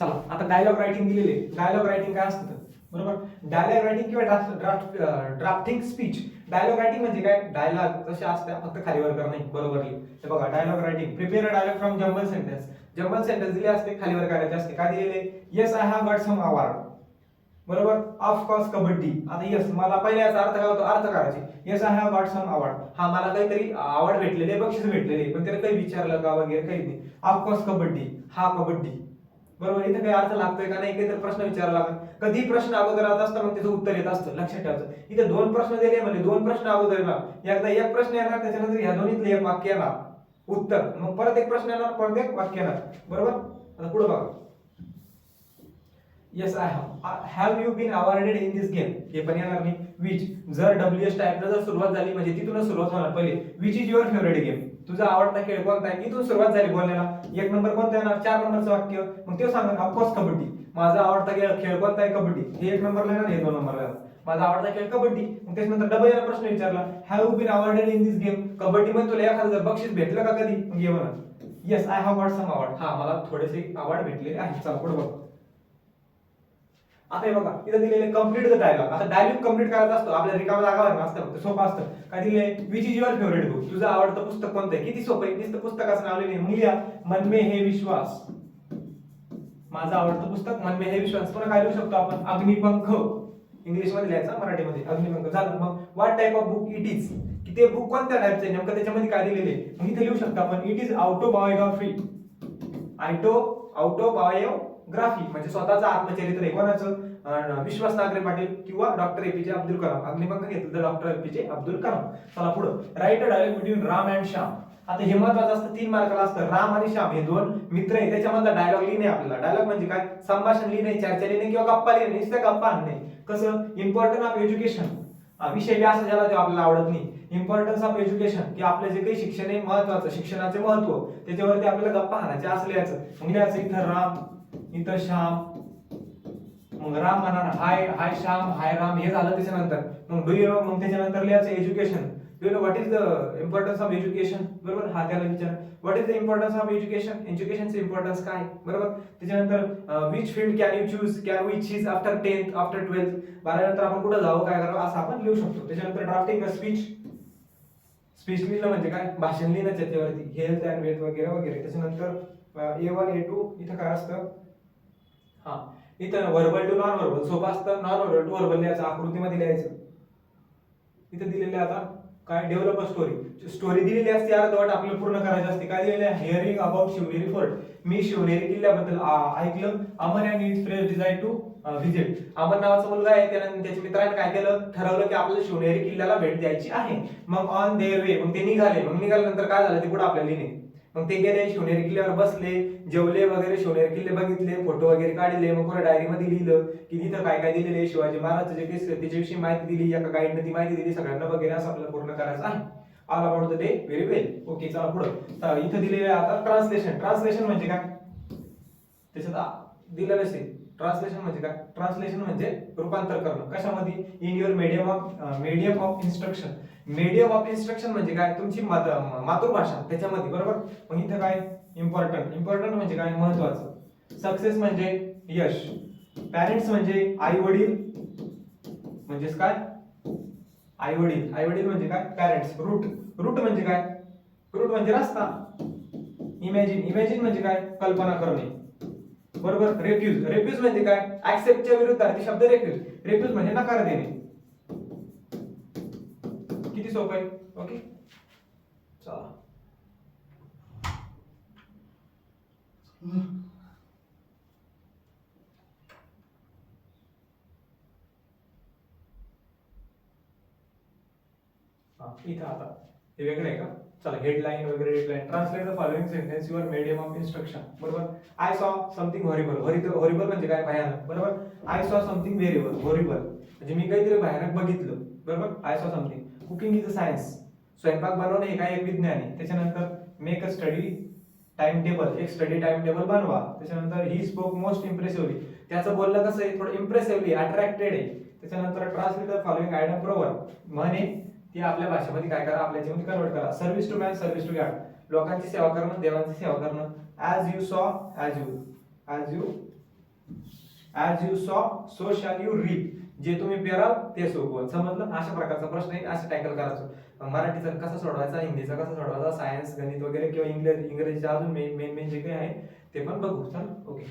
चला आता dialogue writing दिलेले डायलॉग रायटिंग काय असतं? बरोबर? डायलॉग रायटिंग किंवा draft drafting speech dialogue writing म्हणजे काय? डायलॉग जसे असतात फक्त खालीवर करणे बरोबर हे बघा dialogue writing prepare dialogue from jumble sentence jumble sentence दिले असते खालीवर करायचे असते. काय दिलेले? Yes I have got some award बरोबर? Of course Kabaddi. आता यस मला पहिले याचा अर्थ काय होतो? अर्थ करायचे yes I have got some award हा मला काहीतरी अवॉर्ड भेटलेले बक्षीस भेटलेले पण त्याला काही विचारलं का वगैरे काही नाही. Of course kabaddi. हा कबड्डी. बरोबर इथे काही अर्थ लागतोय का नाही काहीतरी प्रश्न विचारावा लागत कधी प्रश्न अगोदर राहत असतं मग त्याचं उत्तर येत असतं लक्षात ठेवायचं. इथे दोन प्रश्न दिले म्हणजे दोन प्रश्न अगोदर येणार. एकदा एक प्रश्न येणार त्याच्यानंतर ह्या दोन्हीतलं एक वाक्य येणार. उत्तर. मग परत एक प्रश्न येणार परत एक वाक्य येणार. बरोबर? आता पुढे बघा. Yes I have have you been awarded in this game हे पण येणार नाही. विच जर डब्ल्यू एस टाईपला जर सुरुवात झाली म्हणजे तिथूनच सुरुवात होणार पहिले. Which is your favourite game तुझा आवडता खेळ कोणता आहे? इथून सुरुवात झाली बोलण्याला. एक नंबर कोणता येणार चार नंबरचं वाक्य. मग ते सांगा ऑफकोर्स कबड्डी. माझा आवडता खेळ खेळ कोणता आहे? कबड्डी. हे एक नंबरला येणार हे दोन नंबरला माझा आवडता खेळ कबड्डी. मग त्याच्यानंतर डबल याला प्रश्न विचारला. Have you been awarded in this game kabaddi मध्ये तुला एखादं जर बक्षीस भेटलं का कधी? मग ये म्हणा. Yes I have got some award हा मला थोडेसे अवॉर्ड भेटलेले आहे चला पुढे बघ. आता हे बघा इथं दिलेले कंप्लीट द डायलॉग आता डायलॉग कंप्लीट करायचा असतो आपल्या रिकामा जागा असतं फक्त सोपं असतं. काय दिले which is your favourite book तुझं आवडतं पुस्तक कोणतं आहे? किती सोपं आहे? नुसतं पुस्तकाचं नाव लिहिले मुलिया मनमे हे विश्वास. माझं आवडतं पुस्तक मनमे हे विश्वास. पुन्हा काय लिहू शकतो आपण? अग्निपंख. इंग्लिशमध्ये लिहायचं मराठीमध्ये. अग्निपंख. झालं. मग what type of book it is की ते बुक कोणत्या टाईपचं आहे? नेमकं त्याच्यामध्ये काय दिलेले आहे? मग इथे लिहू शकतो आपण. इट इज ऑटोबायोग्राफी आयटो ग्राफी म्हणजे स्वतःचं आत्मचरित्र आहे. कोणाचं? विश्वास नागरे पाटील किंवा डॉक्टर एपीजे अब्दुल कलाम. अग्निपंख घेतलं तर डॉक्टर एपीजे अब्दुल कलाम. चला पुढं. Write dialogue between Ram and Shyam. आता हे महत्वाचं असतं तीन मार्काला असतं. राम आणि श्याम हे दोन मित्र आहे त्याच्यामधला डायलॉग लिहिणे आपल्याला. डायलॉग म्हणजे काय? संभाषण लिहिणे चर्चा लिहिणे किंवा गप्पा लिहिणे. नुसत्या गप्पा आणणे. कसं? इम्पॉर्टंट ऑफ एज्युकेशन विषय व्यास ज्याला ते आपल्याला आवडत नाही. इम्पॉर्टन्स ऑफ एज्युकेशन की आपलं जे काही शिक्षण आहे महत्वाचं शिक्षणाचे महत्त्व त्याच्यावरती आपल्याला गप्पा हाणायचे असल्याचं लिहायचं. मग लिहायचं इथं राम इथं श्याम. मग राम म्हणणार हाय हाय श्याम हाय राम हे झालं त्याच्यानंतर. मग डू मग त्याच्यानंतर लिहायचं education do know what is the importance of education बरोबर? हा त्याला विचार. What is the importance of education एज्युकेशनचे importance काय? बरोबर? त्याच्यानंतर which field can you choose can we choose after tenth after twelfth बारानंतर आपण कुठं जावं काय करावं असं आपण लिहू शकतो. त्याच्यानंतर ड्राफ्टिंग स्पीच स्पीच लिहिलं म्हणजे काय? भाषण लिहिणं त्याच्यावरती हेल्थ अँड वेल्थ वगैरे वगैरे. त्याच्यानंतर ए वन ए टू इथं काय असतं? हा. इथं वर्बल टू नॉन वर्बल सोपं असतं. नॉन वर्बल टू वर्बल लिहायचं. आकृतीमध्ये लिहायचं. इथं दिलेलं आता. काय डेव्हलप स्टोरी स्टोरी दिलेली असते अर्धवट आपल्याला पूर्ण करायची असते. काय दिलेलं आहे? हिअरिंग अबाउट शिवनेरी फोर्ट मी शिवनेरी किल्ल्याबद्दल ऐकलं. Amar and fresh design to visit Amar नावाचा मुलगा आहे त्यानंतर त्याच्या मित्राने काय केलं? ठरवलं की आपल्याला शिवनेरी किल्ल्याला भेट द्यायची आहे. मग ऑन देअर वे मग ते निघाले. मग निघाल्यानंतर काय झालं? ते पुढे आपल्याला लिहिणे मग ते गेले शिवनेरी किल्ल्यावर बसले जेवले वगैरे शिवनेरी किल्ले बघितले फोटो वगैरे काढले मग कोणा डायरीमध्ये लिहिलं की तिथं काय काय दिलेले शिवाजी महाराज जे त्याच्याविषयी माहिती दिली एका गाईडने ती माहिती दिली सगळ्यांना वगैरे असं आपल्याला पूर्ण करायचं आहे. All about the day very well okay चला पुढं. इथं दिलेलं आता ट्रान्सलेशन ट्रान्सलेशन म्हणजे काय? त्याच्यात दिलेलं असेल. ट्रान्सलेशन म्हणजे काय? ट्रान्सलेशन म्हणजे रूपांतर करणं. कशामध्ये? In your medium of medium of instruction medium of instruction म्हणजे काय? तुमची मात- मातृभाषा. त्याच्यामध्ये बरोबर? मग इथं काय? इम्पॉर्टंट इम्पॉर्टंट म्हणजे काय? महत्वाचं सक्सेस म्हणजे यश. पॅरेंट्स म्हणजे आई वडील म्हणजेच काय? आई वडील आई वडील म्हणजे काय? पॅरेंट्स रूट रूट म्हणजे काय? रूट म्हणजे रस्ता. इमॅजिन इमॅजिन म्हणजे काय? कल्पना करणे. बरोबर? रेफ्यूज रेफ्यूज म्हणजे काय? ऍक्सेप्टच्या विरुद्धार्थी शब्द रेफ्यूज रेफ्यूज म्हणजे नकार देणे. किती सोपं आहे? ओके? चला. इथं आता. हे वेगळं आहे का? चला हेडलाईन वगैरे headline translate the following sentence your medium of instruction बरोबर? I saw something horrible horrible म्हणजे काय? भयानक. बरोबर? I saw something variable horrible म्हणजे मी काहीतरी भयानक बघितलं. बरोबर? I saw something cooking is a science स्वयंपाक बनवणे हे काय? एक विज्ञान आहे. त्याच्यानंतर make a study time table एक स्टडी टाइम टेबल बनवा. त्याच्यानंतर ही स्पोक मोस्ट इम्प्रेसिव्हली त्याचं बोलणं कसं आहे? थोडं इम्प्रेसिव्हली अट्रॅक्टेड आहे. त्याच्यानंतर ट्रान्सलेटर फॉलोइंग आयडम प्रोवर म्हणे हे आपल्या भाषेमध्ये काय करा आपल्या याच्यामध्ये कन्वर्ट करा. Service to man service to God लोकांची सेवा करणं देवांची सेवा करणं. As you sow as you as you as you sow so shall you reap जे तुम्ही पेराल ते सोपवल. समजलं अशा प्रकारचा प्रश्न आहे असं टॅकल करायचं. मराठीचा कसा सोडवायचा हिंदीचा कसा सोडवायचा सायन्स गणित वगैरे किंवा इंग्रजी इंग्रजीचा अजून मेन मेन मेन जे काही आहे ते पण बघू. चल ओके